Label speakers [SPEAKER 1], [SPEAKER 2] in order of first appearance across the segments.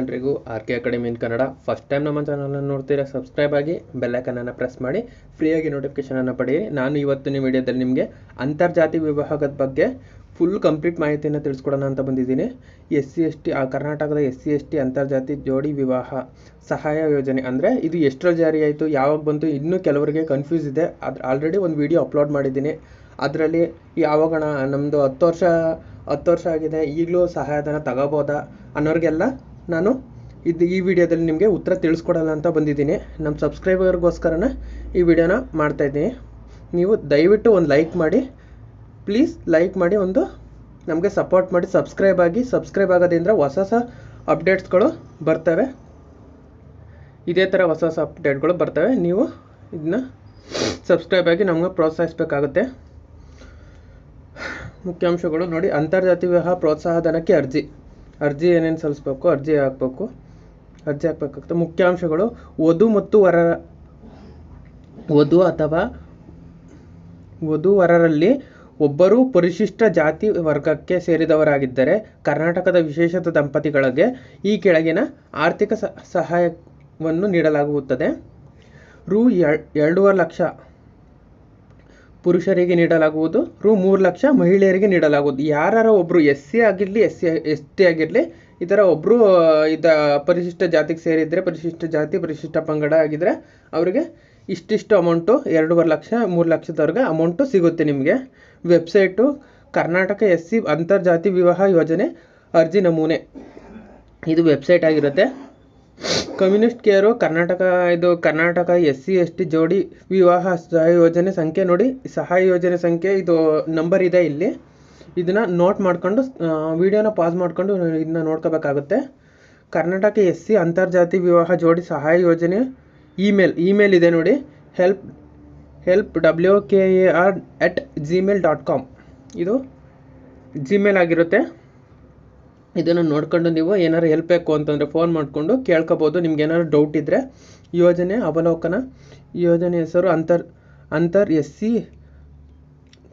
[SPEAKER 1] ಎಲ್ರಿಗೂ R K academy in Kannada. First time ನಮ್ಮ ಚಾನಲನ್ನು ನೋಡ್ತೀರಾ ಸಬ್ಸ್ಕ್ರೈಬ್ ಆಗಿ ಬೆಲ್ಲೈಕನನ್ನು ಪ್ರೆಸ್ ಮಾಡಿ ಫ್ರೀಯಾಗಿ ನೋಟಿಫಿಕೇಷನನ್ನು ಪಡೆಯಿರಿ. ನಾನು ಇವತ್ತಿನ ವಿಡಿಯೋದಲ್ಲಿ ನಿಮಗೆ ಅಂತರ್ಜಾತಿ ವಿಭಾಗದ ಬಗ್ಗೆ ಫುಲ್ ಕಂಪ್ಲೀಟ್ ಮಾಹಿತಿಯನ್ನು ತಿಳಿಸ್ಕೊಡೋಣ ಅಂತ ಬಂದಿದ್ದೀನಿ. ಎಸ್ ಸಿ, ಎಸ್ ಟಿ ಕರ್ನಾಟಕದ ಎಸ್ ಸಿ, ಎಸ್ ಟಿ ಅಂತರ್ಜಾತಿ ಜೋಡಿ ವಿವಾಹ ಸಹಾಯ ಯೋಜನೆ ಅಂದರೆ ಇದು ಎಷ್ಟರ ಜಾರಿ ಆಯಿತು, ಯಾವಾಗ ಬಂತು, ಇನ್ನೂ ಕೆಲವರಿಗೆ ಕನ್ಫ್ಯೂಸ್ ಇದೆ. ಅದು ಆಲ್ರೆಡಿ ಒಂದು ವಿಡಿಯೋ ಅಪ್ಲೋಡ್ ಮಾಡಿದ್ದೀನಿ. ಅದರಲ್ಲಿ ಯಾವಾಗಣ ನಮ್ಮದು ಹತ್ತು ವರ್ಷ ಹತ್ತು ವರ್ಷ ಆಗಿದೆ, ಈಗಲೂ ಸಹಾಯಧನ ತಗೋಬೋದಾ ಅನ್ನೋರಿಗೆಲ್ಲ ನಾನು ಇದು ಈ ವಿಡಿಯೋದಲ್ಲಿ ನಿಮಗೆ ಉತ್ತರ ತಿಳಿಸ್ಕೊಡಲ್ಲ ಅಂತ ಬಂದಿದ್ದೀನಿ. ನಮ್ಮ ಸಬ್ಸ್ಕ್ರೈಬರ್ಗೋಸ್ಕರನೇ ಈ ವಿಡಿಯೋನ ಮಾಡ್ತಾಯಿದ್ದೀನಿ ನೀವು ದಯವಿಟ್ಟು ಒಂದು ಲೈಕ್ ಮಾಡಿ. ಪ್ಲೀಸ್ ಲೈಕ್ ಮಾಡಿ ಒಂದು ನಮಗೆ ಸಪೋರ್ಟ್ ಮಾಡಿ. ಸಬ್ಸ್ಕ್ರೈಬ್ ಆಗಿ, ಸಬ್ಸ್ಕ್ರೈಬ್ ಆಗೋದ್ರಿಂದ ಹೊಸ ಹೊಸ ಅಪ್ಡೇಟ್ಸ್ಗಳು ಬರ್ತವೆ. ಇದೇ ಥರ ಹೊಸ ಹೊಸ ಅಪ್ಡೇಟ್ಗಳು ಬರ್ತವೆ. ನೀವು ಇದನ್ನ ಸಬ್ಸ್ಕ್ರೈಬ್ ಆಗಿ ನಮಗೆ ಪ್ರೋತ್ಸಾಹಿಸಬೇಕಾಗುತ್ತೆ. ಮುಖ್ಯಾಂಶಗಳು ನೋಡಿ ಅಂತರ್ಜಾತಿ ವಿವಾಹ ಪ್ರೋತ್ಸಾಹಧನಕ್ಕೆ ಅರ್ಜಿ. ಅರ್ಜಿ ಏನೇನು ಸಲ್ಲಿಸ್ಬೇಕು, ಅರ್ಜಿ ಹಾಕಬೇಕು. ಅರ್ಜಿ ಹಾಕಬೇಕಾಗುತ್ತೆ. ಮುಖ್ಯಾಂಶಗಳು, ವಧು ಮತ್ತು ವರರ, ವಧು ಅಥವಾ ವಧುವರರಲ್ಲಿ ಒಬ್ಬರು ಪರಿಶಿಷ್ಟ ಜಾತಿ ವರ್ಗಕ್ಕೆ ಸೇರಿದವರಾಗಿದ್ದರೆ ಕರ್ನಾಟಕದ ವಿಶೇಷ ದಂಪತಿಗಳಿಗೆ ಈ ಕೆಳಗಿನ ಆರ್ಥಿಕ ಸಹಾಯವನ್ನು ನೀಡಲಾಗುತ್ತದೆ. ರು ಎರಡೂವರೆ ಲಕ್ಷ ಪುರುಷರಿಗೆ ನೀಡಲಾಗುವುದು. ರು ಮೂರು ಲಕ್ಷ ಮಹಿಳೆಯರಿಗೆ ನೀಡಲಾಗುವುದು. ಯಾರ ಒಬ್ಬರು ಎಸ್ ಸಿ ಆಗಿರಲಿ, ಎಸ್ ಸಿ, ಎಸ್ ಟಿ ಆಗಿರಲಿ, ಈ ಥರ ಒಬ್ಬರು ಇದ ಪರಿಶಿಷ್ಟ ಜಾತಿಗೆ ಸೇರಿದರೆ, ಪರಿಶಿಷ್ಟ ಜಾತಿ, ಪರಿಶಿಷ್ಟ ಪಂಗಡ ಆಗಿದ್ದರೆ ಅವರಿಗೆ ಇಷ್ಟಿಷ್ಟು ಅಮೌಂಟು, ಎರಡೂವರೆ ಲಕ್ಷ, ಮೂರು ಲಕ್ಷದವರೆಗೆ ಅಮೌಂಟು ಸಿಗುತ್ತೆ ನಿಮಗೆ. ವೆಬ್ಸೈಟು ಕರ್ನಾಟಕ ಎಸ್ ಸಿ ಅಂತರ್ಜಾತಿ ವಿವಾಹ ಯೋಜನೆ ಅರ್ಜಿ ನಮೂನೆ. ಇದು ವೆಬ್ಸೈಟ್ ಆಗಿರುತ್ತೆ. ಕಮ್ಯುನಿಸ್ಟ್ ಕೇರು, ಕರ್ನಾಟಕ ಇದು Karnataka S C S T ಜೋಡಿ ವಿವಾಹ ಸಹಾಯ ಯೋಜನೆ ಸಂಖ್ಯೆ ನೋಡಿ, ಸಹಾಯ ಯೋಜನೆ ಸಂಖ್ಯೆ ಇದು ನಂಬರ್ ಇದೆ ಇಲ್ಲಿ. ಇದನ್ನು ನೋಟ್ ಮಾಡ್ಕೊಂಡು ವಿಡಿಯೋನ ಪಾಸ್ ಮಾಡ್ಕೊಂಡು ಇದನ್ನ ನೋಡ್ಕೋಬೇಕಾಗುತ್ತೆ. ಕರ್ನಾಟಕ ಎಸ್ ಸಿ ಅಂತರ್ಜಾತಿ ವಿವಾಹ ಜೋಡಿ ಸಹಾಯ ಯೋಜನೆ ಇಮೇಲ್ ಇಮೇಲ್ ಇದೆ ನೋಡಿ. Help help W K A R at Gmail dot com ಇದು ಜಿಮೇಲ್ ಆಗಿರುತ್ತೆ. ಇದನ್ನು ನೋಡ್ಕೊಂಡು ನೀವು ಏನಾರು ಹೆಲ್ಪ್ ಬೇಕು ಅಂತಂದರೆ ಫೋನ್ ಮಾಡಿಕೊಂಡು ಕೇಳ್ಕೊಬೋದು. ನಿಮ್ಗೆ ಏನಾದ್ರು ಡೌಟ್ ಇದ್ದರೆ ಯೋಜನೆ ಅವಲೋಕನ, ಯೋಜನೆ ಹೆಸರು ಅಂತರ್ ಅಂತರ್ S C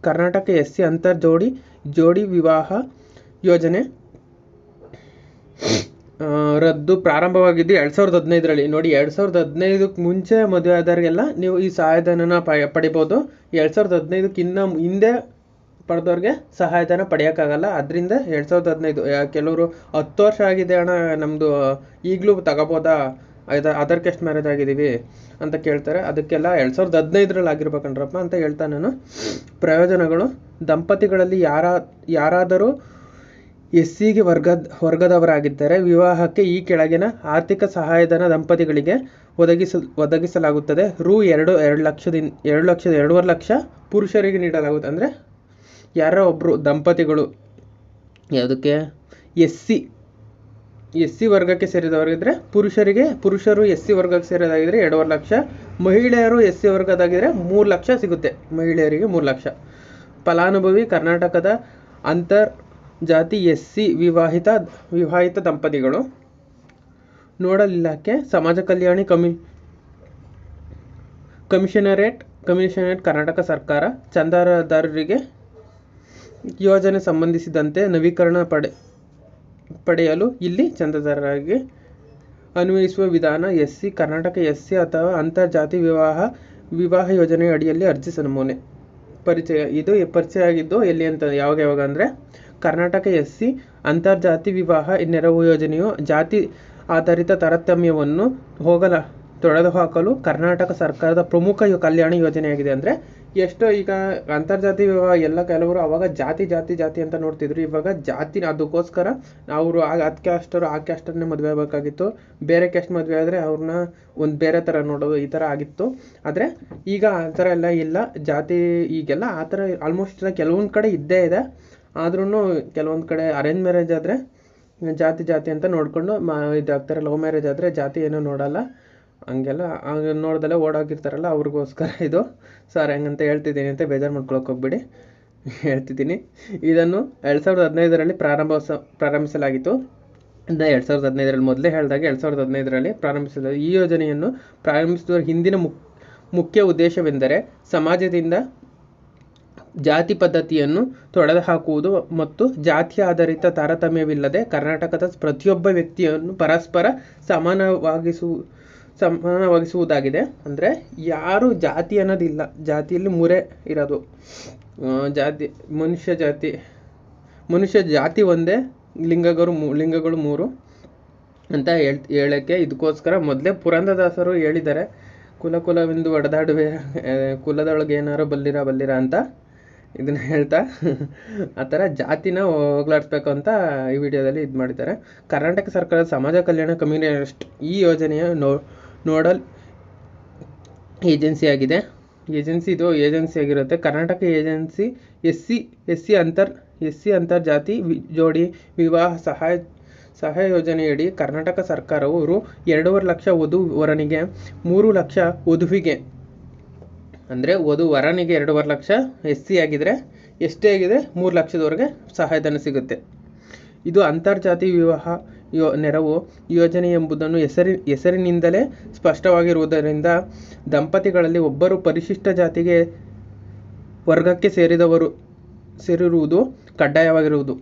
[SPEAKER 1] Karnataka S C ಅಂತರ್ ಜೋಡಿ ಜೋಡಿ ವಿವಾಹ ಯೋಜನೆ. ರದ್ದು ಪ್ರಾರಂಭವಾಗಿದ್ದು ಎರಡು ಸಾವಿರದ ಹದಿನೈದರಲ್ಲಿ. ನೋಡಿ, ಎರಡು ಸಾವಿರದ ಹದಿನೈದಕ್ಕೆ ಮುಂಚೆ ಮದುವೆ ಆದವರಿಗೆಲ್ಲ ನೀವು ಈ ಸಹಾಯಧನನ ಪಡಿಬೋದು. ಎರಡು ಸಾವಿರದ ಹದಿನೈದಕ್ಕಿಂತ ಹಿಂದೆ ಪಡೆದವ್ರಿಗೆ ಸಹಾಯಧನ ಪಡೆಯೋಕ್ಕಾಗಲ್ಲ. ಅದರಿಂದ ಎರಡು ಸಾವಿರದ ಹದಿನೈದು ಕೆಲವರು ಹತ್ತು ವರ್ಷ ಆಗಿದೆ ಅಣ್ಣ ನಮ್ಮದು ಈಗಲೂ ತಗೋಬೋದಾ? ಇದು ಅದರ್ ಕೆಸ್ಟ್ ಮ್ಯಾರೇಜ್ ಆಗಿದ್ದೀವಿ ಅಂತ ಕೇಳ್ತಾರೆ. ಅದಕ್ಕೆಲ್ಲ ಎರಡು ಸಾವಿರದ ಹದಿನೈದರಲ್ಲಿ ಆಗಿರ್ಬೇಕಣ್ರಪ್ಪ ಅಂತ ಹೇಳ್ತಾ ನಾನು. ಪ್ರಯೋಜನಗಳು, ದಂಪತಿಗಳಲ್ಲಿ ಯಾರ, ಯಾರಾದರೂ ಎಸ್ ಸಿಗೆ ವರ್ಗದ ವರ್ಗದವರಾಗಿದ್ದರೆ ವಿವಾಹಕ್ಕೆ ಈ ಕೆಳಗಿನ ಆರ್ಥಿಕ ಸಹಾಯಧನ ದಂಪತಿಗಳಿಗೆ ಒದಗಿಸ, ಒದಗಿಸಲಾಗುತ್ತದೆ. ರು ಎರಡು ಎರಡು ಲಕ್ಷದಿಂದ ಎರಡು ಲಕ್ಷದ, ಎರಡೂವರೆ ಲಕ್ಷ ಪುರುಷರಿಗೆ ನೀಡಲಾಗುತ್ತೆ, ಅಂದರೆ ಯಾರೋ ಒಬ್ಬರು ದಂಪತಿಗಳು, ಯಾವುದಕ್ಕೆ? ಎಸ್ ಸಿ ಎಸ್ ಸಿ ವರ್ಗಕ್ಕೆ ಸೇರಿದವರಿದ್ದರೆ ಪುರುಷರಿಗೆ, ಪುರುಷರು ಎಸ್ ಸಿ ವರ್ಗಕ್ಕೆ ಸೇರಿದಾಗಿದ್ರೆ ಎರಡೂವರೆ ಲಕ್ಷ, ಮಹಿಳೆಯರು ಎಸ್ ಸಿ ವರ್ಗದಾಗಿದ್ದರೆ ಮೂರು ಲಕ್ಷ ಸಿಗುತ್ತೆ. ಮಹಿಳೆಯರಿಗೆ ಮೂರು ಲಕ್ಷ. ಫಲಾನುಭವಿ, ಕರ್ನಾಟಕದ ಅಂತರ್ ಜಾತಿ ಎಸ್ ಸಿ ವಿವಾಹಿತ ವಿವಾಹಿತ ದಂಪತಿಗಳು. ನೋಡಲ್ ಇಲಾಖೆ, ಸಮಾಜ ಕಲ್ಯಾಣಿ ಕಮಿ, ಕಮಿಷನರೇಟ್ ಕಮಿಷನರೇಟ್ ಕರ್ನಾಟಕ ಸರ್ಕಾರ, ಚಂದಾದಾರರಿಗೆ ಯೋಜನೆ ಸಂಬಂಧಿಸಿದಂತೆ ನವೀಕರಣ ಪಡೆ, ಪಡೆಯಲು ಇಲ್ಲಿ ಚಂದಾದಾರರಾಗಿ ಅನ್ವಯಿಸುವ ವಿಧಾನ S C Karnataka S C ಅಥವಾ ಅಂತರ್ಜಾತಿ ವಿವಾಹ ವಿವಾಹ ಯೋಜನೆ ಅಡಿಯಲ್ಲಿ ಅರ್ಜಿ ನಮೂನೆ ಪರಿಚಯ, ಇದು ಪರಿಚಯ ಆಗಿದ್ದು ಎಲ್ಲಿ ಅಂತ, ಯಾವಾಗ ಯಾವಾಗ ಅಂದರೆ ಕರ್ನಾಟಕ ಎಸ್ ಸಿ ಅಂತರ್ಜಾತಿ ವಿವಾಹ ನೆರವು ಯೋಜನೆಯು ಜಾತಿ ಆಧಾರಿತ ತಾರತಮ್ಯವನ್ನು ಹೋಗಲ, ತೊಡೆದುಹಾಕಲು ಕರ್ನಾಟಕ ಸರ್ಕಾರದ ಪ್ರಮುಖ ಕಲ್ಯಾಣ ಯೋಜನೆಯಾಗಿದೆ ಅಂದರೆ ಎಷ್ಟೋ ಈಗ ಅಂತರ್ಜಾತಿ ವಿವಾಹ, ಎಲ್ಲ ಕೆಲವರು ಅವಾಗ ಜಾತಿ ಜಾತಿ ಜಾತಿ ಅಂತ ನೋಡ್ತಿದ್ರು. ಇವಾಗ ಜಾತಿ ಅದಕ್ಕೋಸ್ಕರ ಅವರು ಆ ಅದು ಕ್ಯಾಸ್ಟರು ಆ ಕ್ಯಾಸ್ಟರ್ನೇ ಮದುವೆ ಆಗಬೇಕಾಗಿತ್ತು. ಬೇರೆ ಕ್ಯಾಸ್ಟ್ ಮದುವೆ ಆದರೆ ಅವ್ರನ್ನ ಒಂದು ಬೇರೆ ಥರ ನೋಡೋದು, ಈ ಥರ ಆಗಿತ್ತು. ಆದರೆ ಈಗ ಆ ಥರ ಎಲ್ಲ ಇಲ್ಲ. ಜಾತಿ ಈಗೆಲ್ಲ ಆ ಥರ ಆಲ್ಮೋಸ್ಟ್ ಕೆಲವೊಂದು ಕಡೆ ಇದ್ದೇ ಇದೆ. ಆದ್ರೂ ಕೆಲವೊಂದು ಕಡೆ ಅರೇಂಜ್ ಮ್ಯಾರೇಜ್ ಆದರೆ ಜಾತಿ ಜಾತಿ ಅಂತ ನೋಡಿಕೊಂಡು ಮಾ ಇದಾಗ್ತಾರೆ. ಲವ್ ಮ್ಯಾರೇಜ್ ಆದರೆ ಜಾತಿ ಏನೂ ನೋಡಲ್ಲ. ಹಂಗೆಲ್ಲ, ಹಂಗೆ ನೋಡ್ದಲ್ಲೇ ಓಡೋಗಿರ್ತಾರಲ್ಲ ಅವ್ರಿಗೋಸ್ಕರ ಇದು. ಸರ್, ಹೆಂಗಂತ ಹೇಳ್ತಿದ್ದೀನಿ ಅಂತ ಬೇಜಾರು ಮಾಡ್ಕೊಳಕ್ಕೆ ಹೋಗ್ಬೇಡಿ, ಹೇಳ್ತಿದ್ದೀನಿ. ಇದನ್ನು ಎರಡು ಸಾವಿರದ ಹದಿನೈದರಲ್ಲಿ ಪ್ರಾರಂಭ ಪ್ರಾರಂಭಿಸಲಾಗಿತ್ತು. ಇಂದ ಎರಡು ಸಾವಿರದ ಹದಿನೈದರಲ್ಲಿ ಮೊದಲೇ ಹೇಳಿದಾಗ ಎರಡು ಸಾವಿರದ ಹದಿನೈದರಲ್ಲಿ ಪ್ರಾರಂಭಿಸಿದ ಈ ಯೋಜನೆಯನ್ನು ಪ್ರಾರಂಭಿಸಿದ ಹಿಂದಿನ ಮುಕ್, ಮುಖ್ಯ ಉದ್ದೇಶವೆಂದರೆ ಸಮಾಜದಿಂದ ಜಾತಿ ಪದ್ಧತಿಯನ್ನು ತೊಡೆದುಹಾಕುವುದು ಮತ್ತು ಜಾತಿ ಆಧಾರಿತ ತಾರತಮ್ಯವಿಲ್ಲದೆ ಕರ್ನಾಟಕದ ಪ್ರತಿಯೊಬ್ಬ ವ್ಯಕ್ತಿಯನ್ನು ಪರಸ್ಪರ ಸಮಾನವಾಗಿಸು ಸಮಾನವಾಗಿಸುವುದಾಗಿದೆ. ಅಂದರೆ ಯಾರು ಜಾತಿ ಅನ್ನೋದಿಲ್ಲ. ಜಾತಿಯಲ್ಲಿ ಮುರೆ ಇರೋದು. ಜಾತಿ, ಮನುಷ್ಯ ಜಾತಿ ಮನುಷ್ಯ ಜಾತಿ ಒಂದೇ, ಲಿಂಗಗಳು ಮೂ, ಲಿಂಗಗಳು ಮೂರು ಅಂತ ಹೇಳ್ ಹೇಳಕ್ಕೆ ಇದಕ್ಕೋಸ್ಕರ ಮೊದಲೇ ಪುರಂದದಾಸರು ಹೇಳಿದ್ದಾರೆ. ಕುಲ ಕುಲವೆಂದು ಒಡೆದಾಡುವೆ ಕುಲದೊಳಗೆ ಏನಾರು ಬಲ್ಲಿರ ಬಲ್ಲಿರ ಅಂತ ಇದನ್ನ ಹೇಳ್ತಾ ಆ ಥರ ಜಾತಿನ ಹೋಗ್ಲಾಡಿಸ್ಬೇಕು ಅಂತ ಈ ವಿಡಿಯೋದಲ್ಲಿ ಇದು ಮಾಡಿದ್ದಾರೆ. ಕರ್ನಾಟಕ ಸರ್ಕಾರದ ಸಮಾಜ ಕಲ್ಯಾಣ ಕಮ್ಯುನಿಸ್ಟ್ ಈ ಯೋಜನೆಯ ನೋ ನೋಡಲ್ ಏಜೆನ್ಸಿ ಆಗಿದೆ. ಏಜೆನ್ಸಿ ಇದು ಏಜೆನ್ಸಿ ಆಗಿರುತ್ತೆ. Karnataka agency S C S C ಅಂತರ್ ಎಸ್ ಸಿ ಅಂತರ್ಜಾತಿ ಜೋಡಿ ವಿವಾಹ ಸಹಾಯ ಸಹಾಯ ಯೋಜನೆಯಡಿ ಕರ್ನಾಟಕ ಸರ್ಕಾರವು ಎರಡೂವರೆ ಲಕ್ಷ ವಧು ವರನಿಗೆ ಮೂರು ಲಕ್ಷ ವಧುವಿಗೆ, ಅಂದರೆ ವಧು ವರನಿಗೆ ಎರಡೂವರೆ ಲಕ್ಷ ಎಸ್ ಸಿ ಆಗಿದ್ರೆ ಎಸ್ ಟಿ ಆಗಿದ್ರೆ ಮೂರು ಲಕ್ಷದವರೆಗೆ ಸಹಾಯಧನ ಸಿಗುತ್ತೆ. ಇದು ಅಂತರ್ಜಾತಿ ವಿವಾಹ ಯೋ, ನೆರವು ಯೋಜನೆ ಎಂಬುದನ್ನು ಹೆಸರಿ, ಹೆಸರಿನಿಂದಲೇ ಸ್ಪಷ್ಟವಾಗಿರುವುದರಿಂದ ದಂಪತಿಗಳಲ್ಲಿ ಒಬ್ಬರು ಪರಿಶಿಷ್ಟ ಜಾತಿಗೆ ವರ್ಗಕ್ಕೆ ಸೇರಿದವರು, ಸೇರಿರುವುದು ಕಡ್ಡಾಯವಾಗಿರುವುದು,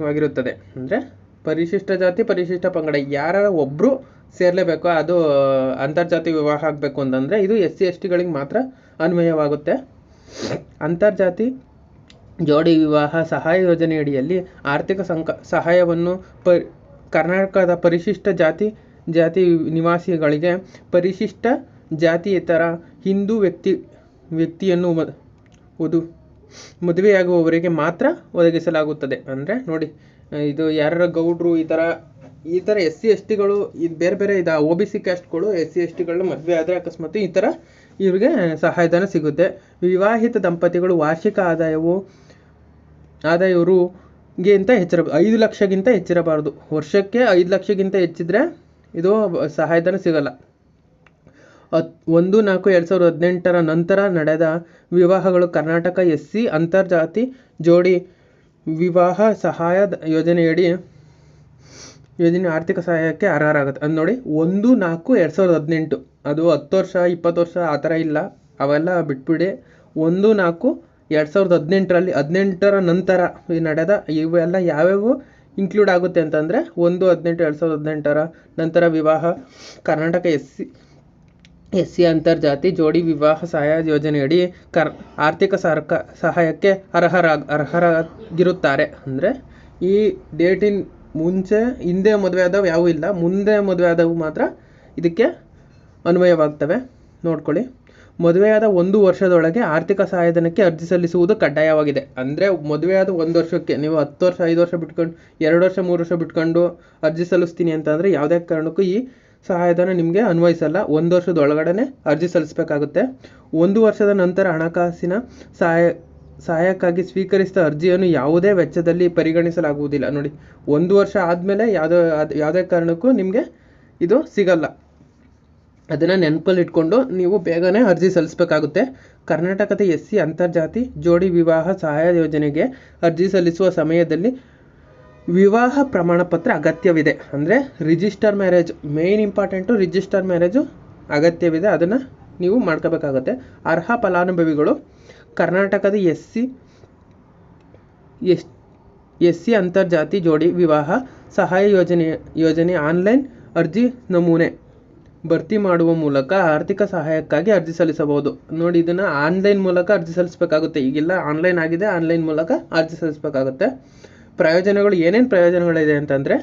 [SPEAKER 1] ವಾಗಿರುತ್ತದೆ. ಅಂದರೆ ಪರಿಶಿಷ್ಟ ಜಾತಿ, ಪರಿಶಿಷ್ಟ ಪಂಗಡ, ಯಾರ ಒಬ್ಬರು ಸೇರಲೇಬೇಕು ಅದು, ಅಂತರ್ಜಾತಿ ವಿವಾಹ ಆಗಬೇಕು ಅಂತಂದರೆ ಇದು ಎಸ್ ಸಿ ಎಸ್ ಟಿಗಳಿಗೆ ಮಾತ್ರ ಅನ್ವಯವಾಗುತ್ತೆ. ಅಂತರ್ಜಾತಿ ಜೋಡಿ ವಿವಾಹ ಸಹಾಯ ಯೋಜನೆಯಡಿಯಲ್ಲಿ ಆರ್ಥಿಕ ಸಂಕ, ಸಹಾಯವನ್ನು ಪ ಕರ್ನಾಟಕದ ಪರಿಶಿಷ್ಟ ಜಾತಿ ಜಾತಿ ನಿವಾಸಿಗಳಿಗೆ ಪರಿಶಿಷ್ಟ ಜಾತಿಯೇತರ ಹಿಂದೂ ವ್ಯಕ್ತಿ, ವ್ಯಕ್ತಿಯನ್ನು ಒದು ಮದುವೆಯಾಗುವವರಿಗೆ ಮಾತ್ರ ಒದಗಿಸಲಾಗುತ್ತದೆ. ಅಂದರೆ ನೋಡಿ, ಇದು ಯಾರ ಗೌಡ್ರು, ಈ ಥರ ಈ ಥರ ಎಸ್ ಸಿ ಎಸ್ ಟಿಗಳು ಇದು ಬೇರೆ ಬೇರೆ ಇದು ಒ ಬಿ ಸಿ ಕ್ಯಾಸ್ಟ್ಗಳು ಎಸ್ ಸಿ ಎಸ್ ಟಿಗಳು ಮದುವೆ ಆದರೆ ಅಕಸ್ಮಾತ್ ಈ ಥರ ಇವರಿಗೆ ಸಹಾಯಧನ ಸಿಗುತ್ತೆ. ವಿವಾಹಿತ ದಂಪತಿಗಳು ವಾರ್ಷಿಕ ಆದಾಯವು, ಆದಾಯವರು ಗಿಂತ ಹೆಚ್ಚಿರ, ಐದು ಲಕ್ಷಗಿಂತ ಹೆಚ್ಚಿರಬಾರ್ದು. ವರ್ಷಕ್ಕೆ ಐದು ಲಕ್ಷಗಿಂತ ಹೆಚ್ಚಿದ್ರೆ ಇದು ಸಹಾಯಧನ ಸಿಗಲ್ಲ. ಹತ್, ಒಂದು, ನಾಲ್ಕು, ಎರಡು ಸಾವಿರದ ಹದಿನೆಂಟರ ನಂತರ ನಡೆದ ವಿವಾಹಗಳು ಕರ್ನಾಟಕ ಎಸ್ ಸಿ ಅಂತರ್ಜಾತಿ ಜೋಡಿ ವಿವಾಹ ಸಹಾಯ ಯೋಜನೆಯಡಿ, ಯೋಜನೆ ಆರ್ಥಿಕ ಸಹಾಯಕ್ಕೆ ಅರ್ಹರಾಗುತ್ತೆ. ಅದು ನೋಡಿ, ಒಂದು, ನಾಲ್ಕು, ಎರಡು ಸಾವಿರದ ಹದಿನೆಂಟು. ಅದು ಹತ್ತು ವರ್ಷ, ಇಪ್ಪತ್ತು ವರ್ಷ ಆ ಥರ ಇಲ್ಲ. ಅವೆಲ್ಲ ಬಿಟ್ಬಿಡಿ. ಒಂದು, ನಾಲ್ಕು ಎರಡು ಸಾವಿರದ ಹದಿನೆಂಟರಲ್ಲಿ, ಹದಿನೆಂಟರ ನಂತರ ನಡೆದ ಇವೆಲ್ಲ ಯಾವ್ಯಾವು ಇನ್ಕ್ಲೂಡ್ ಆಗುತ್ತೆ ಅಂತಂದರೆ ಒಂದು, ಹದಿನೆಂಟು, ಎರಡು ಸಾವಿರದ ಹದಿನೆಂಟರ ನಂತರ ವಿವಾಹ, Karnataka S C S C ಅಂತರ್ಜಾತಿ ಜೋಡಿ ವಿವಾಹ ಸಹಾಯ ಯೋಜನೆಯಡಿ ಕರ್, ಆರ್ಥಿಕ ಸರ್ಕ, ಸಹಾಯಕ್ಕೆ ಅರ್ಹರಾಗ ಅರ್ಹರಾಗಿರುತ್ತಾರೆ. ಅಂದರೆ ಈ ಡೇಟಿನ ಮುಂಚೆ, ಹಿಂದೆ ಮದುವೆ ಆದವು ಯಾವೂ ಇಲ್ಲ, ಮುಂದೆ ಮದುವೆ ಆದವು ಮಾತ್ರ ಇದಕ್ಕೆ ಅನ್ವಯವಾಗ್ತವೆ. ನೋಡ್ಕೊಳ್ಳಿ. ಮದುವೆಯಾದ ಒಂದು ವರ್ಷದೊಳಗೆ ಆರ್ಥಿಕ ಸಹಾಯಧನಕ್ಕೆ ಅರ್ಜಿ ಸಲ್ಲಿಸುವುದು ಕಡ್ಡಾಯವಾಗಿದೆ. ಅಂದರೆ ಮದುವೆಯಾದ ಒಂದು ವರ್ಷಕ್ಕೆ ನೀವು ಹತ್ತು ವರ್ಷ, ಐದು ವರ್ಷ ಬಿಟ್ಕೊಂಡು, ಎರಡು ವರ್ಷ, ಮೂರು ವರ್ಷ ಬಿಟ್ಕೊಂಡು ಅರ್ಜಿ ಸಲ್ಲಿಸ್ತೀನಿ ಅಂತಂದರೆ ಯಾವುದೇ ಕಾರಣಕ್ಕೂ ಈ ಸಹಾಯಧನ ನಿಮಗೆ ಅನ್ವಯಿಸಲ್ಲ. ಒಂದು ವರ್ಷದ ಒಳಗಡೆ ಅರ್ಜಿ ಸಲ್ಲಿಸಬೇಕಾಗುತ್ತೆ. ಒಂದು ವರ್ಷದ ನಂತರ ಹಣಕಾಸಿನ ಸಹಾಯ ಸಹಾಯಕ್ಕಾಗಿ ಸ್ವೀಕರಿಸಿದ ಅರ್ಜಿಯನ್ನು ಯಾವುದೇ ವೆಚ್ಚದಲ್ಲಿ ಪರಿಗಣಿಸಲಾಗುವುದಿಲ್ಲ. ನೋಡಿ, ಒಂದು ವರ್ಷ ಆದಮೇಲೆ ಯಾವುದೋ, ಯಾವುದೇ ಕಾರಣಕ್ಕೂ ನಿಮಗೆ ಇದು ಸಿಗಲ್ಲ. ಅದನ್ನು ನೆನಪಲ್ಲಿ ಇಟ್ಕೊಂಡು ನೀವು ಬೇಗನೆ ಅರ್ಜಿ ಸಲ್ಲಿಸಬೇಕಾಗುತ್ತೆ. ಕರ್ನಾಟಕದ ಎಸ್ ಸಿ ಅಂತರ್ಜಾತಿ ಜೋಡಿ ವಿವಾಹ ಸಹಾಯ ಯೋಜನೆಗೆ ಅರ್ಜಿ ಸಲ್ಲಿಸುವ ಸಮಯದಲ್ಲಿ ವಿವಾಹ ಪ್ರಮಾಣ ಪತ್ರ ಅಗತ್ಯವಿದೆ. ಅಂದರೆ register marriage main important register marriage ಅಗತ್ಯವಿದೆ. ಅದನ್ನು ನೀವು ಮಾಡ್ಕೋಬೇಕಾಗುತ್ತೆ. ಅರ್ಹ ಫಲಾನುಭವಿಗಳು, ಕರ್ನಾಟಕದ S C, S S C ಅಂತರ್ಜಾತಿ ಜೋಡಿ ವಿವಾಹ ಸಹಾಯ ಯೋಜನೆ ಯೋಜನೆ ಆನ್ಲೈನ್ ಅರ್ಜಿ ನಮೂನೆ. ಭರ್ತಿ ಮಾಡುವ ಮೂಲಕ ಆರ್ಥಿಕ ಸಹಾಯಕ್ಕಾಗಿ ಅರ್ಜಿ ಸಲ್ಲಿಸಬಹುದು. ನೋಡಿ, ಇದನ್ನು ಆನ್ಲೈನ್ ಮೂಲಕ ಅರ್ಜಿ ಸಲ್ಲಿಸಬೇಕಾಗುತ್ತೆ. ಈಗೆಲ್ಲ, ಆನ್ಲೈನ್ ಆಗಿದೆ, ಆನ್ಲೈನ್ ಮೂಲಕ ಅರ್ಜಿ ಸಲ್ಲಿಸಬೇಕಾಗುತ್ತೆ. ಪ್ರಯೋಜನಗಳು, ಏನೇನು ಪ್ರಯೋಜನಗಳಿದೆ ಅಂತಂದರೆ,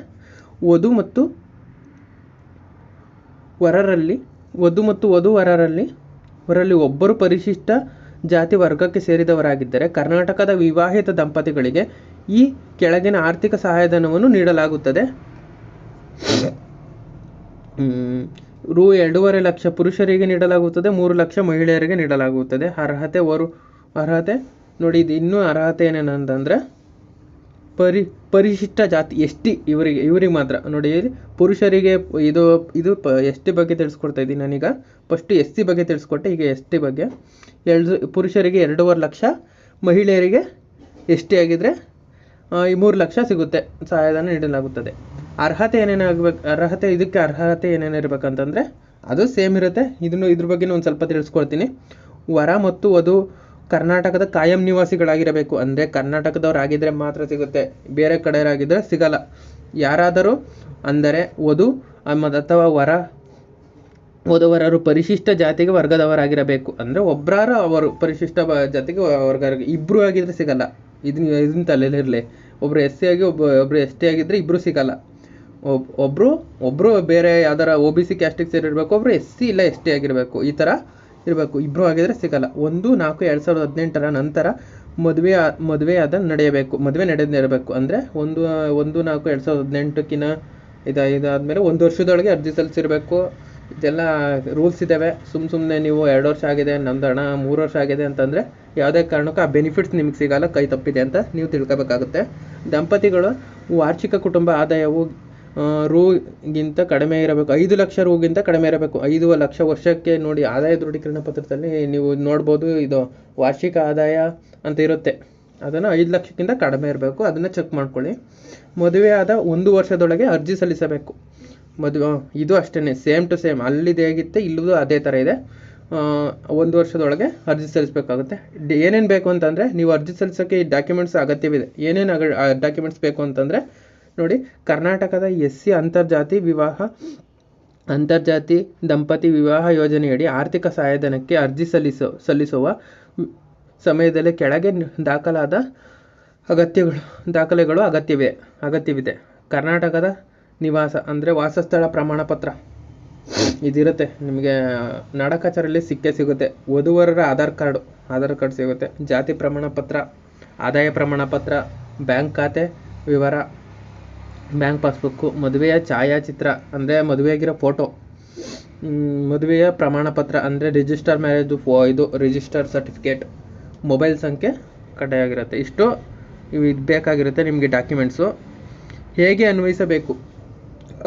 [SPEAKER 1] ವಧು ಮತ್ತು ವರರಲ್ಲಿ, ವಧು ಮತ್ತು ವಧು ವರರಲ್ಲಿ ವರಲ್ಲಿ ಒಬ್ಬರು ಪರಿಶಿಷ್ಟ ಜಾತಿ ವರ್ಗಕ್ಕೆ ಸೇರಿದವರಾಗಿದ್ದರೆ ಕರ್ನಾಟಕದ ವಿವಾಹಿತ ದಂಪತಿಗಳಿಗೆ ಈ ಕೆಳಗಿನ ಆರ್ಥಿಕ ಸಹಾಯಧನವನ್ನು ನೀಡಲಾಗುತ್ತದೆ. ರು ಎರಡೂವರೆ ಲಕ್ಷ ಪುರುಷರಿಗೆ ನೀಡಲಾಗುತ್ತದೆ, ಮೂರು ಲಕ್ಷ ಮಹಿಳೆಯರಿಗೆ ನೀಡಲಾಗುತ್ತದೆ. ಅರ್ಹತೆ ವರು, ಅರ್ಹತೆ ನೋಡಿ, ಇದು ಇನ್ನೂ ಅರ್ಹತೆ ಏನೇನಂತಂದರೆ ಪರಿ, ಪರಿಶಿಷ್ಟ ಜಾತಿ ಎಸ್ ಟಿ ಇವರಿಗೆ ಇವರಿಗೆ ಮಾತ್ರ. ನೋಡಿ ಪುರುಷರಿಗೆ ಇದು ಇದು ಪ ಎಸ್ ಟಿ ಬಗ್ಗೆ ತಿಳಿಸ್ಕೊಡ್ತಾ ಇದ್ದೀನಿ ನಾನೀಗ. ಫಸ್ಟ್ ಎಸ್ ಸಿ ಬಗ್ಗೆ ತಿಳಿಸ್ಕೊಟ್ಟೆ, ಈಗ ಎಸ್ ಟಿ ಬಗ್ಗೆ. ಎರಡು, ಪುರುಷರಿಗೆ ಎರಡೂವರೆ ಲಕ್ಷ, ಮಹಿಳೆಯರಿಗೆ ಎಸ್ ಟಿ ಆಗಿದ್ದರೆ ಈ ಮೂರು ಲಕ್ಷ ಸಿಗುತ್ತೆ, ಸಹಾಯಧನ ನೀಡಲಾಗುತ್ತದೆ. ಅರ್ಹತೆ ಏನೇನಾಗಬೇಕು ಅರ್ಹತೆ ಇದಕ್ಕೆ ಅರ್ಹತೆ ಏನೇನಿರ್ಬೇಕಂತಂದರೆ ಅದು ಸೇಮ್ ಇರುತ್ತೆ. ಇದನ್ನು ಇದ್ರ ಬಗ್ಗೆ ಒಂದು ಸ್ವಲ್ಪ ತಿಳಿಸ್ಕೊಳ್ತೀನಿ. ವರ ಮತ್ತು ವಧು ಕರ್ನಾಟಕದ ಕಾಯಂ ನಿವಾಸಿಗಳಾಗಿರಬೇಕು. ಅಂದರೆ ಕರ್ನಾಟಕದವರಾಗಿದ್ದರೆ ಮಾತ್ರ ಸಿಗುತ್ತೆ. ಬೇರೆ ಕಡೆಯವರಾಗಿದ್ದರೆ ಸಿಗಲ್ಲ. ಯಾರಾದರೂ ಅಂದರೆ ವಧು ಅಥವಾ ವರ, ವಧುವರರು ಪರಿಶಿಷ್ಟ ಜಾತಿಗೆ ವರ್ಗದವರಾಗಿರಬೇಕು. ಅಂದರೆ ಒಬ್ಬರಾರು ಅವರು ಪರಿಶಿಷ್ಟ ಜಾತಿಗೆ ವರ್ಗ ಇಬ್ಬರು ಆಗಿದ್ರೆ ಸಿಗಲ್ಲ. ಇದನ್ನ ಇದನ್ನ ತಲೆಯಲ್ಲಿರಲಿ ಒಬ್ರು ಎಸ್ ಸಿ ಆಗಿ, ಒಬ್ಬ, ಒಬ್ರು ಎಸ್ ಟಿ ಆಗಿದ್ರೆ ಇಬ್ಬರು ಸಿಗಲ್ಲ. ಒಬ್ ಒಬ್ಬರು ಒಬ್ಬರು ಬೇರೆ ಯಾವ್ದಾರ ಒ ಬಿ ಸಿ ಕ್ಯಾಸ್ಟಿಗೆ ಸೇರಿರಬೇಕು ಒಬ್ಬರು ಎಸ್ ಸಿ ಇಲ್ಲ ಎಸ್ ಟಿ ಆಗಿರಬೇಕು, ಈ ಥರ ಇರಬೇಕು. ಇಬ್ಬರು ಆಗಿದ್ರೆ ಸಿಗಲ್ಲ. ಒಂದು, ನಾಲ್ಕು, ಎರಡು ಸಾವಿರದ ಹದಿನೆಂಟರ ನಂತರ ಮದುವೆ ಮದುವೆ ಆದ ನಡೆಯಬೇಕು. ಮದುವೆ ನಡೆದಿರಬೇಕು ಅಂದರೆ ಒಂದು ಒಂದು, ನಾಲ್ಕು, ಎರಡು ಸಾವಿರದ ಹದಿನೆಂಟಕ್ಕಿನ ಇದು, ಇದಾದಮೇಲೆ ಒಂದು ವರ್ಷದೊಳಗೆ ಅರ್ಜಿ ಸಲ್ಲಿಸಿರಬೇಕು. ಇದೆಲ್ಲ ರೂಲ್ಸ್ ಇದ್ದಾವೆ ಸುಮ್ಮ ಸುಮ್ಮನೆ ನೀವು ಎರಡು ವರ್ಷ ಆಗಿದೆ ನಮ್ದು ಹಣ ಮೂರು ವರ್ಷ ಆಗಿದೆ ಅಂತಂದರೆ ಯಾವುದೇ ಕಾರಣಕ್ಕೂ ಆ ಬೆನಿಫಿಟ್ಸ್ ನಿಮಗೆ ಸಿಗಲ್ಲ, ಕೈ ತಪ್ಪಿದೆ ಅಂತ ನೀವು ತಿಳ್ಕೊಬೇಕಾಗುತ್ತೆ. ದಂಪತಿಗಳು ವಾರ್ಷಿಕ ಕುಟುಂಬ ಆದಾಯವು ರೂಗಿಂತ ಕಡಿಮೆ ಇರಬೇಕು. ಐದು ಲಕ್ಷ ರೂಗಿಂತ ಕಡಿಮೆ ಇರಬೇಕು. ಐದು ಲಕ್ಷ ವರ್ಷಕ್ಕೆ ನೋಡಿ ಆದಾಯ ದೃಢೀಕರಣ ಪತ್ರದಲ್ಲಿ ನೀವು ನೋಡ್ಬೋದು ಇದು ವಾರ್ಷಿಕ ಆದಾಯ ಅಂತ ಇರುತ್ತೆ. ಅದನ್ನು ಐದು ಲಕ್ಷಕ್ಕಿಂತ ಕಡಿಮೆ ಇರಬೇಕು. ಅದನ್ನು ಚೆಕ್ ಮಾಡ್ಕೊಳ್ಳಿ. ಮದುವೆ ಆದ ಒಂದು ವರ್ಷದೊಳಗೆ ಅರ್ಜಿ ಸಲ್ಲಿಸಬೇಕು. ಮದುವೆ ಇದು ಅಷ್ಟೇ ಸೇಮ್ ಟು ಸೇಮ್ ಅಲ್ಲಿದು ಹೇಗಿತ್ತೆ, ಇಲ್ಲೂ ಅದೇ ಥರ ಇದೆ. ಒಂದು ವರ್ಷದೊಳಗೆ ಅರ್ಜಿ ಸಲ್ಲಿಸಬೇಕಾಗುತ್ತೆ. ಏನೇನು ಬೇಕು ಅಂತಂದರೆ, ನೀವು ಅರ್ಜಿ ಸಲ್ಲಿಸೋಕ್ಕೆ ಈ ಡಾಕ್ಯುಮೆಂಟ್ಸ್ ಅಗತ್ಯವಿದೆ. ಏನೇನು ಅಗ ಡಾಕ್ಯುಮೆಂಟ್ಸ್ ಬೇಕು ಅಂತಂದರೆ ನೋಡಿ, ಕರ್ನಾಟಕದ ಎಸ್ ಸಿ ಅಂತರ್ಜಾತಿ ವಿವಾಹ, ಅಂತರ್ಜಾತಿ ದಂಪತಿ ವಿವಾಹ ಯೋಜನೆಯಡಿ ಆರ್ಥಿಕ ಸಹಾಯಧನಕ್ಕೆ ಅರ್ಜಿ ಸಲ್ಲಿಸೋ, ಸಲ್ಲಿಸುವ ಸಮಯದಲ್ಲಿ ಕೆಳಗೆ ದಾಖಲಾದ ಅಗತ್ಯಗಳು, ದಾಖಲೆಗಳು ಅಗತ್ಯವಿದೆ ಅಗತ್ಯವಿದೆ. ಕರ್ನಾಟಕದ ನಿವಾಸ ಅಂದರೆ ವಾಸಸ್ಥಳ ಪ್ರಮಾಣ ಪತ್ರ ಇದಿರುತ್ತೆ, ನಿಮಗೆ ನಾಡ ಸಿಕ್ಕೇ ಸಿಗುತ್ತೆ. ವಧುವರರ ಆಧಾರ್ ಕಾರ್ಡು, ಆಧಾರ್ ಕಾರ್ಡ್ ಸಿಗುತ್ತೆ. ಜಾತಿ ಪ್ರಮಾಣ ಪತ್ರ ಆದಾಯ ಪ್ರಮಾಣ ಪತ್ರ ಬ್ಯಾಂಕ್ ಖಾತೆ ವಿವರ. ಬ್ಯಾಂಕ್ ಪಾಸ್ಬುಕ್ಕು, ಮದುವೆಯ ಛಾಯಾಚಿತ್ರ ಅಂದರೆ ಮದುವೆಯಾಗಿರೋ ಫೋಟೋ. ಮದುವೆಯ ಪ್ರಮಾಣ ಪತ್ರ ಅಂದರೆ ರಿಜಿಸ್ಟರ್ ಮ್ಯಾರೇಜು ಫೋ ಇದು ರಿಜಿಸ್ಟರ್ ಸರ್ಟಿಫಿಕೇಟ್ ಮೊಬೈಲ್ ಸಂಖ್ಯೆ ಕಡ್ಡಾಯಾಗಿರುತ್ತೆ ಇಷ್ಟು ಇವು ಇದು ಬೇಕಾಗಿರುತ್ತೆ ನಿಮಗೆ ಡಾಕ್ಯುಮೆಂಟ್ಸು. ಹೇಗೆ ಅನ್ವಯಿಸಬೇಕು?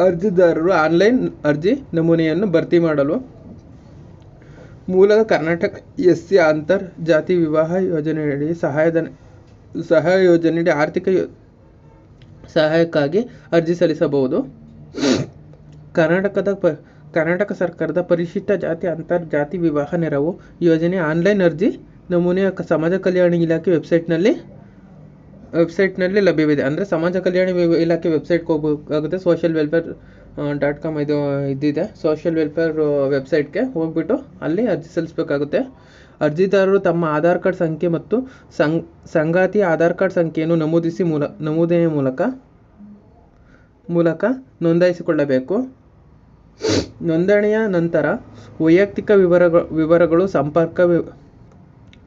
[SPEAKER 1] ಅರ್ಜಿದಾರರು ಆನ್ಲೈನ್ ಅರ್ಜಿ ನಮೂನೆಯನ್ನು ಭರ್ತಿ ಮಾಡಲು ಮೂಲದ ಕರ್ನಾಟಕ ಎಸ್ ಸಿ ಅಂತರ್ಜಾತಿ ವಿವಾಹ ಯೋಜನೆಯಡಿ ಸಹಾಯಧನ, ಸಹಾಯ ಯೋಜನೆಯಡಿ ಆರ್ಥಿಕ ಸಹಾಯಕ್ಕಾಗಿ ಅರ್ಜಿ ಸಲ್ಲಿಸಬಹುದು. ಕರ್ನಾಟಕದ ಪ, ಕರ್ನಾಟಕ ಸರ್ಕಾರದ ಪರಿಶಿಷ್ಟ ಜಾತಿ ಅಂತರ್ಜಾತಿ ವಿವಾಹ ನೆರವು ಯೋಜನೆ ಆನ್ಲೈನ್ ಅರ್ಜಿ ನಮೂನೆ ಸಮಾಜ ಕಲ್ಯಾಣ ಇಲಾಖೆ ವೆಬ್ಸೈಟ್ನಲ್ಲಿ ವೆಬ್ಸೈಟ್ನಲ್ಲಿ ಲಭ್ಯವಿದೆ. ಅಂದರೆ ಸಮಾಜ ಕಲ್ಯಾಣ ಇಲಾಖೆ ವೆಬ್ಸೈಟ್ಗೆ ಹೋಗಬೇಕಾಗುತ್ತೆ. ಸೋಷಿಯಲ್ ವೆಲ್ಫೇರ್ ಡಾಟ್ ಕಾಮ್ ಇದು, ಇದಿದೆ. ಸೋಷಿಯಲ್ ವೆಲ್ಫೇರ್, ವೆಬ್ಸೈಟ್ಗೆ ಹೋಗ್ಬಿಟ್ಟು ಅಲ್ಲಿ ಅರ್ಜಿ ಸಲ್ಲಿಸಬೇಕಾಗುತ್ತೆ. ಅರ್ಜಿದಾರರು ತಮ್ಮ ಆಧಾರ್ ಕಾರ್ಡ್ ಸಂಖ್ಯೆ ಮತ್ತು ಸಂಗ್ ಸಂಗಾತಿಯ ಆಧಾರ್ ಕಾರ್ಡ್ ಸಂಖ್ಯೆಯನ್ನು ನಮೂದಿಸಿ ಮೂಲ ನಮೂದನೆಯ ಮೂಲಕ ಮೂಲಕ ನೋಂದಾಯಿಸಿಕೊಳ್ಳಬೇಕು. ನೋಂದಣಿಯ ನಂತರ ವೈಯಕ್ತಿಕ ವಿವರಗಳು ವಿವರಗಳು, ಸಂಪರ್ಕ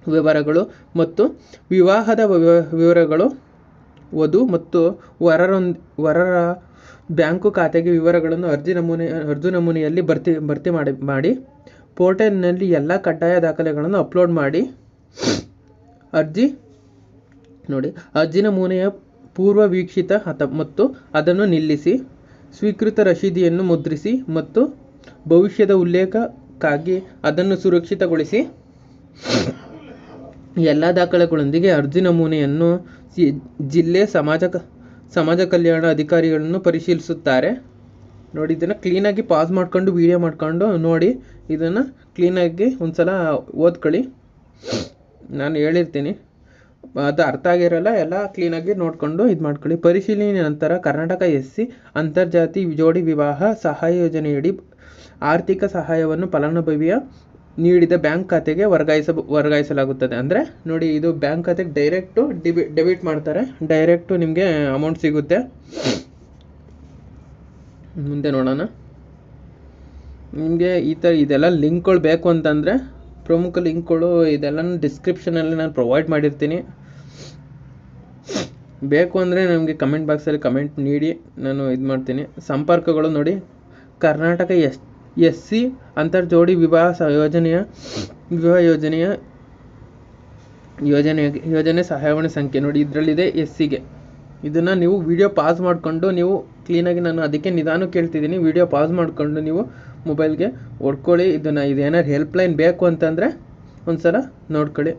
[SPEAKER 1] ವಿವರಗಳು ಮತ್ತು ವಿವಾಹದ ವಿವ- ವಿವರಗಳು, ವಧು ಮತ್ತು ವರರೊಂದ್, ವರರ ಬ್ಯಾಂಕು ಖಾತೆಗೆ ವಿವರಗಳನ್ನು ಅರ್ಜಿ ನಮೂನೆ, ಅರ್ಜಿ ನಮೂನೆಯಲ್ಲಿ ಭರ್ತಿ ಭರ್ತಿ ಮಾಡಿ ಮಾಡಿ ಪೋರ್ಟಲ್ನಲ್ಲಿ ಎಲ್ಲ ಕಡ್ಡಾಯ ದಾಖಲೆಗಳನ್ನು ಅಪ್ಲೋಡ್ ಮಾಡಿ. ಅರ್ಜಿ ನೋಡಿ. ಅರ್ಜಿನ ಮೂನೆಯ ಪೂರ್ವ ವೀಕ್ಷಿತ ಅಥ ಮತ್ತು ಅದನ್ನು ನಿಲ್ಲಿಸಿ. ಸ್ವೀಕೃತ ರಶೀದಿಯನ್ನು ಮುದ್ರಿಸಿ ಮತ್ತು ಭವಿಷ್ಯದ ಉಲ್ಲೇಖಕ್ಕಾಗಿ ಅದನ್ನು ಸುರಕ್ಷಿತಗೊಳಿಸಿ. ಎಲ್ಲ ದಾಖಲೆಗಳೊಂದಿಗೆ ಅರ್ಜಿ ನಮೂನೆಯನ್ನು ಜಿಲ್ಲೆ ಸಮಾಜ ಸಮಾಜ ಕಲ್ಯಾಣ ಅಧಿಕಾರಿಗಳನ್ನು ಪರಿಶೀಲಿಸುತ್ತಾರೆ. ನೋಡಿ, ಇದನ್ನು ಕ್ಲೀನಾಗಿ ಪಾಸ್ ಮಾಡ್ಕೊಂಡು ವೀಡಿಯೋ ಮಾಡ್ಕೊಂಡು ನೋಡಿ, ಇದನ್ನು ಕ್ಲೀನಾಗಿ ಒಂದ್ಸಲ ಓದ್ಕೊಳ್ಳಿ. ನಾನು ಹೇಳಿರ್ತೀನಿ. ಅದು ಅರ್ಥ ಆಗಿರಲ್ಲ, ಎಲ್ಲ ಕ್ಲೀನಾಗಿ ನೋಡಿಕೊಂಡು ಇದು ಮಾಡ್ಕೊಳ್ಳಿ. ಪರಿಶೀಲನೆ ನಂತರ ಕರ್ನಾಟಕ ಎಸ್ ಸಿ ಅಂತರ್ಜಾತಿ ಜೋಡಿ ವಿವಾಹ ಸಹಾಯ ಯೋಜನೆಯಡಿ ಆರ್ಥಿಕ ಸಹಾಯವನ್ನು ಫಲಾನುಭವಿಯ ನೀಡಿದ ಬ್ಯಾಂಕ್ ಖಾತೆಗೆ ವರ್ಗಾಯಿಸ, ವರ್ಗಾಯಿಸಲಾಗುತ್ತದೆ. ಅಂದರೆ ನೋಡಿ, ಇದು ಬ್ಯಾಂಕ್ ಖಾತೆಗೆ ಡೈರೆಕ್ಟು ಡಿಬಿ ಡೆಬಿಟ್ ಮಾಡ್ತಾರೆ. ಡೈರೆಕ್ಟು ನಿಮಗೆ ಅಮೌಂಟ್ ಸಿಗುತ್ತೆ. ಮುಂದೆ ನೋಡೋಣ. ನಿಮಗೆ ಈ ಥರ ಇದೆಲ್ಲ ಲಿಂಕ್ಗಳು ಬೇಕು ಅಂತಂದರೆ ಪ್ರಮುಖ ಲಿಂಕ್ಗಳು ಇದೆಲ್ಲ ಡಿಸ್ಕ್ರಿಪ್ಷನಲ್ಲಿ ನಾನು ಪ್ರೊವೈಡ್ ಮಾಡಿರ್ತೀನಿ. ಬೇಕು ಅಂದರೆ ನಮಗೆ ಕಮೆಂಟ್ ಬಾಕ್ಸಲ್ಲಿ ಕಮೆಂಟ್ ನೀಡಿ, ನಾನು ಇದು ಮಾಡ್ತೀನಿ. ಸಂಪರ್ಕಗಳು ನೋಡಿ. ಕರ್ನಾಟಕ ಎಸ್ ಎಸ್ ಸಿ ಅಂತರ್ಜೋಡಿ ವಿವಾಹ ಯೋಜನೆಯ ವಿವಾಹ ಯೋಜನೆಯ, ಯೋಜನೆ ಯೋಜನೆ ಸಹಾಯವಾಣಿ ಸಂಖ್ಯೆ ನೋಡಿ ಇದರಲ್ಲಿದೆ ಎಸ್ ಸಿಗೆ ಇದನ್ನು ನೀವು ವಿಡಿಯೋ ಪಾಸ್ ಮಾಡಿಕೊಂಡು ನೀವು ಕ್ಲೀನಾಗಿ ನಾನು ಅದಕ್ಕೆ ನಿಧಾನಕ್ಕೆ ಕೇಳ್ತಿದ್ದೀನಿ. ವಿಡಿಯೋ ಪಾಸ್ ಮಾಡಿಕೊಂಡು ನೀವು ಮೊಬೈಲ್ಗೆ ಹೊಡ್ಕೊಳ್ಳಿ. ಇದನ್ನು ಇದೇನಾದ್ರು ಹೆಲ್ಪ್ಲೈನ್ ಬೇಕು ಅಂತಂದರೆ ಒಂದ್ಸಲ ನೋಡ್ಕೊಳ್ಳಿ.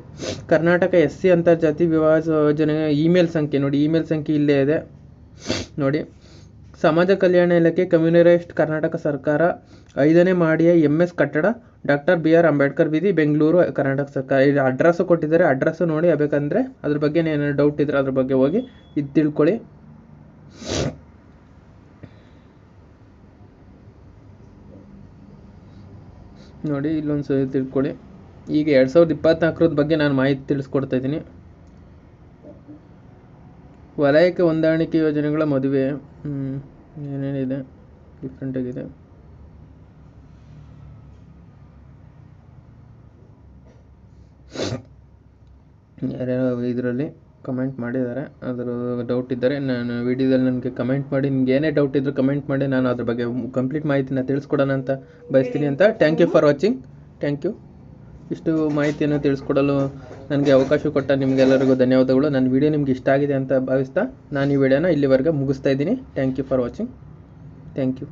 [SPEAKER 1] ಕರ್ನಾಟಕ ಎಸ್ ಸಿ ಅಂತರ್ಜಾತಿ ವಿವಾಹ ಯೋಜನೆ ಇಮೇಲ್ ಸಂಖ್ಯೆ ನೋಡಿ. ಇಮೇಲ್ ಸಂಖ್ಯೆ ಇಲ್ಲೇ ಇದೆ. ನೋಡಿ. ಸಮಾಜ ಕಲ್ಯಾಣ ಇಲಾಖೆ ಕಮ್ಯುನರೈಸ್ಡ್ ಕರ್ನಾಟಕ ಸರ್ಕಾರ ಐದನೇ ಮಾಡಿಯ ಎಂ ಎಸ್ ಕಟ್ಟಡ ಡಾಕ್ಟರ್ ಬಿ ಆರ್ ಅಂಬೇಡ್ಕರ್ ಬೀದಿ, ಬೆಂಗಳೂರು, ಕರ್ನಾಟಕ ಸರ್ಕಾರ. ಇದು ಅಡ್ರೆಸ್ಸು ಕೊಟ್ಟಿದ್ದಾರೆ. ಅಡ್ರೆಸ್ಸು ನೋಡಿ. ಬೇಕಂದರೆ ಅದ್ರ ಬಗ್ಗೆ ಏನಾದ್ರು ಡೌಟ್ ಇದ್ದರೆ ಅದ್ರ ಬಗ್ಗೆ ಹೋಗಿ ಇದು ತಿಳ್ಕೊಳ್ಳಿ. ನೋಡಿ, ಇಲ್ಲೊಂದು ಸರಿ ತಿಳ್ಕೊಳ್ಳಿ. ಈಗ ಎರಡು ಸಾವಿರದ ಇಪ್ಪತ್ನಾಲ್ಕರದ ಬಗ್ಗೆ ನಾನು ಮಾಹಿತಿ ತಿಳಿಸ್ಕೊಡ್ತಾ ಇದ್ದೀನಿ. ವಲಯಕ್ಕೆ ಹೊಂದಾಣಿಕೆ ಯೋಜನೆಗಳ ಮದುವೆ ಏನೇನಿದೆ? ಡಿಫ್ರೆಂಟಾಗಿದೆ ಯಾರ್ಯಾರು ಇದರಲ್ಲಿ? ಕಮೆಂಟ್ ಮಾಡಿದ್ದಾರೆ. ಅದರ ಡೌಟ್ ಇದ್ದರೆ ನಾನು ವಿಡಿಯೋದಲ್ಲಿ ನನಗೆ ಕಮೆಂಟ್ ಮಾಡಿ, ನಿಮ್ಗೆ ಏನೇ ಡೌಟ್ ಇದ್ದರೂ ಕಮೆಂಟ್ ಮಾಡಿ, ನಾನು ಅದ್ರ ಬಗ್ಗೆ ಕಂಪ್ಲೀಟ್ ಮಾಹಿತಿನ ತಿಳಿಸ್ಕೊಡೋಣ ಅಂತ ಬಯಸ್ತೀನಿ ಅಂತ. Thank you for watching thank you ಇಷ್ಟು ಮಾಹಿತಿಯನ್ನು ತಿಳಿಸ್ಕೊಡಲು ನನಗೆ ಅವಕಾಶ ಕೊಟ್ಟ ನಿಮಗೆಲ್ಲರಿಗೂ ಧನ್ಯವಾದಗಳು. ನನ್ನ ವಿಡಿಯೋ ನಿಮ್ಗೆ ಇಷ್ಟ ಆಗಿದೆ ಅಂತ ಭಾವಿಸ್ತಾ ನಾನು ಈ ವಿಡಿಯೋನ ಇಲ್ಲಿವರೆಗೆ ಮುಗಿಸ್ತಾ ಇದ್ದೀನಿ. Thank you for watching thank you